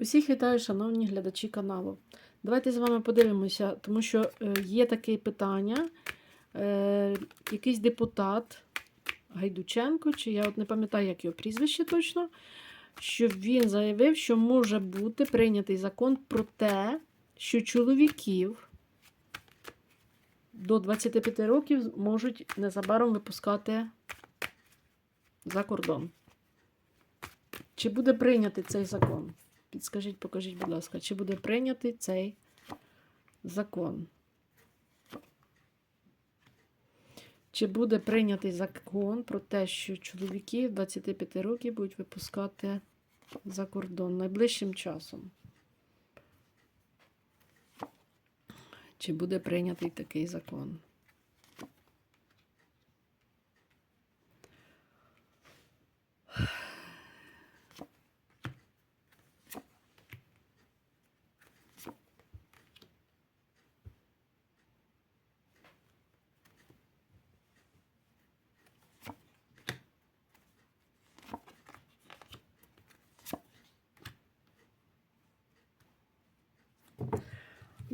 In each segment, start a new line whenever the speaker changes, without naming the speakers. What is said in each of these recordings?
Усіх вітаю, шановні глядачі каналу. Давайте з вами подивимося, тому що е, є таке питання. Е, якийсь депутат Гайдученко, чи я от не пам'ятаю, як його прізвище точно, що він заявив, що може бути прийнятий закон про те, що чоловіків до 25 років можуть незабаром випускати за кордон. Чи буде прийнятий цей закон? Підскажіть, покажіть, будь ласка, чи буде прийнятий цей закон? Чи буде прийнятий закон про те, що чоловіки 25 років будуть випускати за кордон найближчим часом? Чи буде прийнятий такий закон?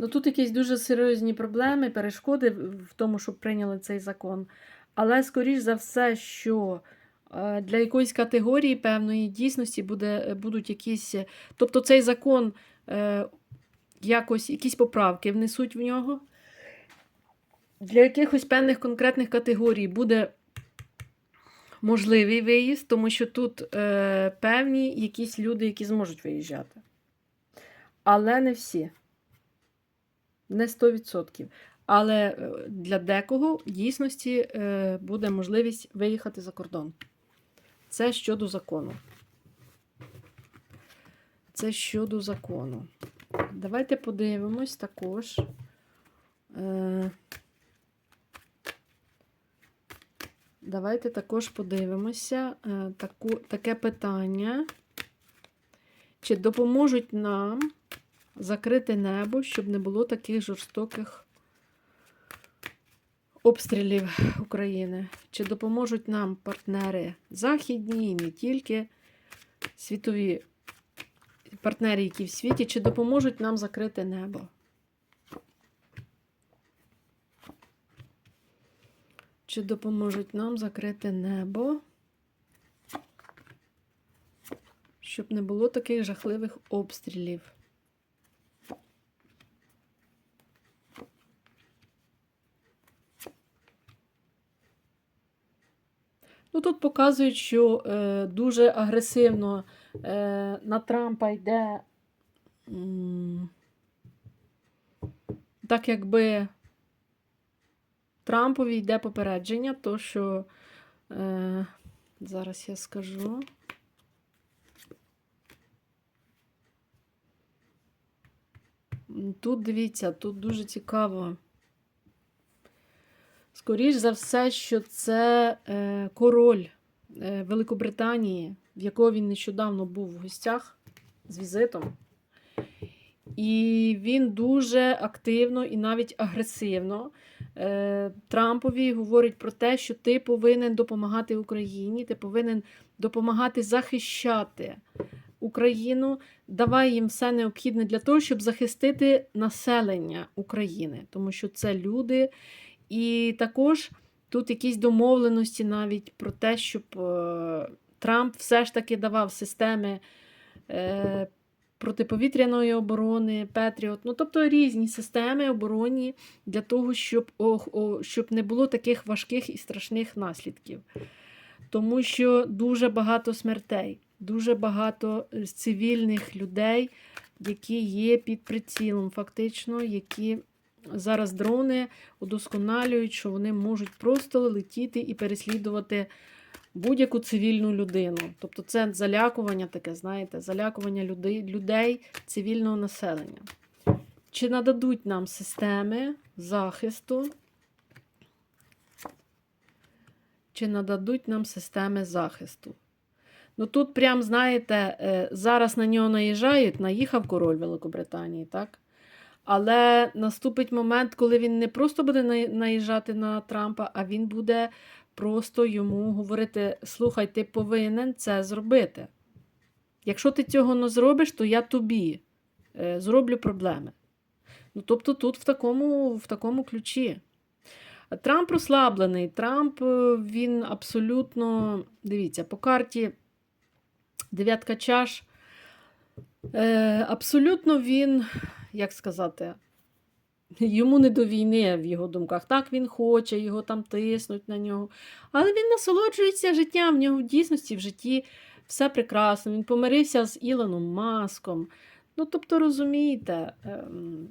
Ну тут якісь дуже серйозні проблеми, перешкоди в тому, щоб прийняли цей закон. Але, скоріш за все, що е, для якоїсь категорії певної дійсності буде, будуть якісь. Тобто цей закон е, якось якісь поправки внесуть в нього. Для якихось певних конкретних категорій буде можливий виїзд, тому що тут е, певні якісь люди, які зможуть виїжджати. Але не всі. Не 100%. Але е, для декого в дійсності е, буде можливість виїхати за кордон. Це щодо закону. Це щодо закону. Давайте подивимось також. Е, Давайте також подивимося таку, таке питання. Чи допоможуть нам закрити небо, щоб не було таких жорстоких обстрілів України? Чи допоможуть нам партнери західні і не тільки світові партнери, які в світі, чи допоможуть нам закрити небо? Чи допоможуть нам закрити небо, щоб не було таких жахливих обстрілів? Ну, тут показують, що е, дуже агресивно е, на Трампа йде так, якби Трампові йде попередження, то що е, зараз я скажу. Тут дивіться, тут дуже цікаво. Скоріш за все, що це е, король е, Великобританії, в якого він нещодавно був в гостях з візитом. І він дуже активно і навіть агресивно е, Трампові говорить про те, що ти повинен допомагати Україні, ти повинен допомагати захищати Україну, давай їм все необхідне для того, щоб захистити населення України, тому що це люди. І також тут якісь домовленості навіть про те, щоб е, Трамп все ж таки давав системи е, протиповітряної оборони, Петріот, ну тобто різні системи оборонні для того, щоб, о, о, щоб не було таких важких і страшних наслідків. Тому що дуже багато смертей, дуже багато е, цивільних людей, які є під прицілом, фактично, які зараз дрони удосконалюють, що вони можуть просто летіти і переслідувати будь-яку цивільну людину. Тобто це залякування таке, знаєте, залякування людей, людей цивільного населення. Чи нададуть нам системи захисту? Чи нададуть нам системи захисту? Ну тут, прям, знаєте, е, зараз на нього наїжджають, наїхав король Великобританії, так? Але наступить момент, коли він не просто буде наїжджати на Трампа, а він буде просто йому говорити: слухай, ти повинен це зробити. Якщо ти цього не зробиш, то я тобі е, зроблю проблеми. Ну, тобто тут в такому, в такому ключі. Трамп розслаблений. Трамп е, він абсолютно, дивіться, по карті дев'ятка чаш. Е, абсолютно він, як сказати, йому не до війни в його думках. Так він хоче, його там тиснуть на нього. Але він насолоджується життям. В нього в дійсності в житті все прекрасно. Він помирився з Ілоном Маском. Ну, тобто, розумієте, ем,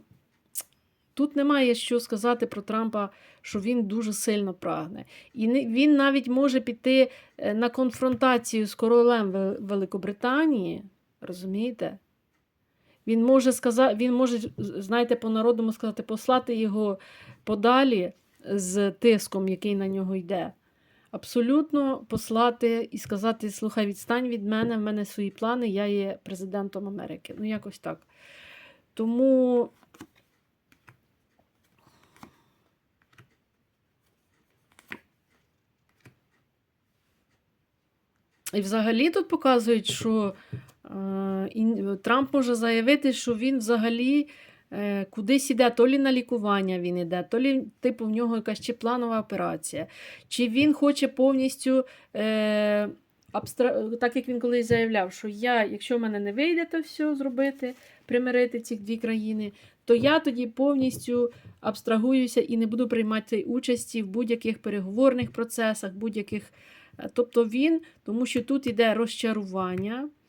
тут немає що сказати про Трампа, що він дуже сильно прагне. І він навіть може піти е, на конфронтацію з королем Великобританії. Розумієте? Він може сказати, він може, знаєте, по-народному сказати, послати його подалі з тиском, який на нього йде. Абсолютно послати і сказати: слухай, відстань від мене, в мене свої плани, я є президентом Америки. Ну, якось так. Тому. І взагалі тут показують, що Трамп може заявити, що він взагалі е, кудись іде, то лі на лікування він іде, то лі, типу, в нього якась чи планова операція, чи він хоче повністю, е, так як він колись заявляв, що я, якщо в мене не вийде то все зробити, примирити ці дві країни, то я тоді повністю абстрагуюся і не буду приймати участі в будь-яких переговорних процесах, будь-яких. е, Тобто він, тому що тут йде розчарування, е,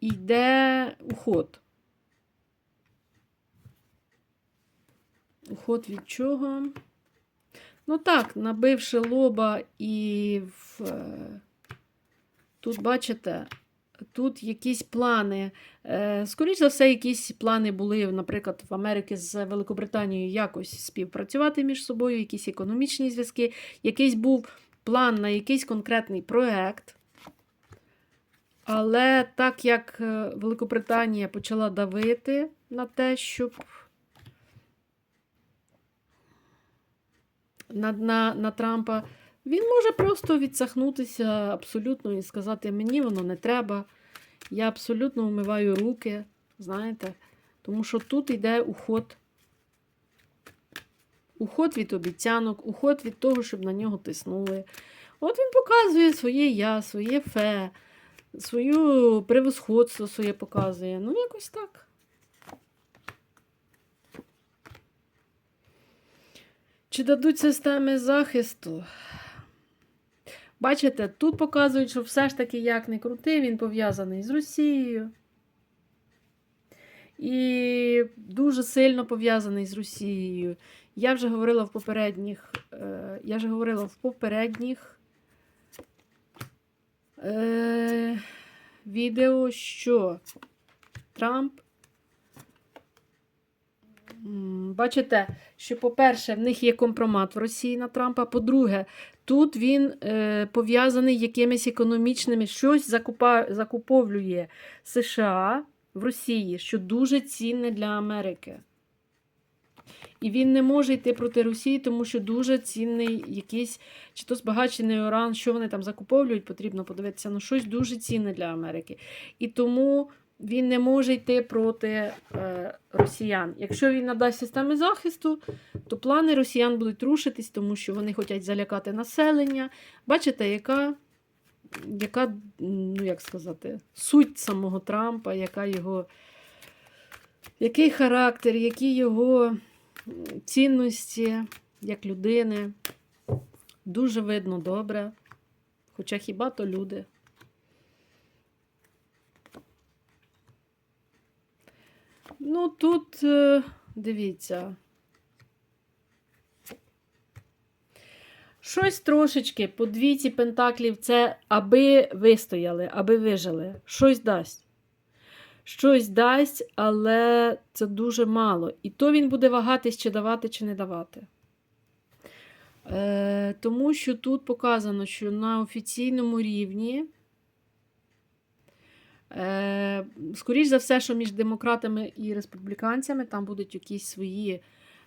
йде уход. Уход від чого? Ну так, набивши лоба і в, е, тут, бачите, тут якісь плани. Е, Скоріше за все, якісь плани були, наприклад, в Америці з Великобританією якось співпрацювати між собою, якісь економічні зв'язки, якийсь був план на якийсь конкретний проект. Але так як е, Великобританія почала давити на те, щоб на, на, на Трампа, він може просто відсахнутися абсолютно і сказати: мені воно не треба. Я абсолютно вмиваю руки, знаєте, тому що тут йде уход. Уход від обіцянок, уход від того, щоб на нього тиснули. От він показує своє я, своє фе, свою превосходство своє показує. Ну, якось так. Чи дадуть системи захисту? Бачите, тут показують, що все ж таки, як не крути, він пов'язаний з Росією. І дуже сильно пов'язаний з Росією. Я вже говорила в попередніх, е, я вже говорила в попередніх е, відео, що Трамп. Бачите, що, по-перше, в них є компромат в Росії на Трампа. По-друге, тут він е, пов'язаний якимись економічними, щось закупа, закуповлює США в Росії, що дуже цінне для Америки. І він не може йти проти Росії, тому що дуже цінний якийсь, чи то збагачений уран, що вони там закуповують, потрібно подивитися, ну щось дуже цінне для Америки. І тому він не може йти проти е, росіян. Якщо він надасть системи захисту, то плани росіян будуть рушитись, тому що вони хочуть залякати населення. Бачите, яка, яка ну як сказати, суть самого Трампа, яка його, який характер, які його цінності як людини. Дуже видно добре. Хоча хіба то люди. Ну, тут е, дивіться. Щось трошечки по двійці пентаклів це аби вистояли, аби вижили. Щось дасть. Щось дасть, але це дуже мало. І то він буде вагатись, чи давати, чи не давати. Е, тому що тут показано, що на офіційному рівні, е, скоріш за все, що між демократами і республіканцями там будуть якісь свої,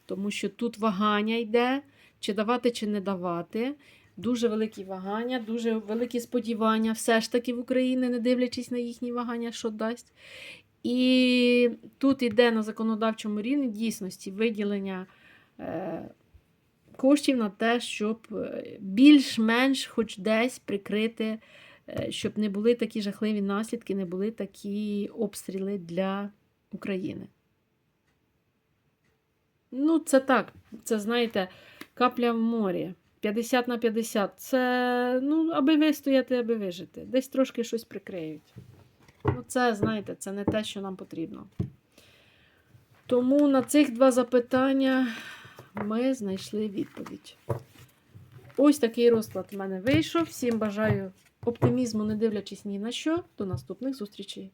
тому що тут вагання йде, чи давати, чи не давати. Дуже великі вагання, дуже великі сподівання, все ж таки в Україні, не дивлячись на їхні вагання, що дасть. І тут іде на законодавчому рівні дійсності виділення е, коштів на те, щоб е, більш-менш хоч десь прикрити, е, щоб не були такі жахливі наслідки, не були такі обстріли для України. Ну, це так. Це, знаєте, капля в морі. 50 на 50. Це, ну, аби вистояти, аби вижити. Десь трошки щось прикриють. Ну, це, знаєте, це не те, що нам потрібно. Тому на цих два запитання ми знайшли відповідь. Ось такий розклад в мене вийшов. Всім бажаю оптимізму, не дивлячись ні на що. До наступних зустрічей.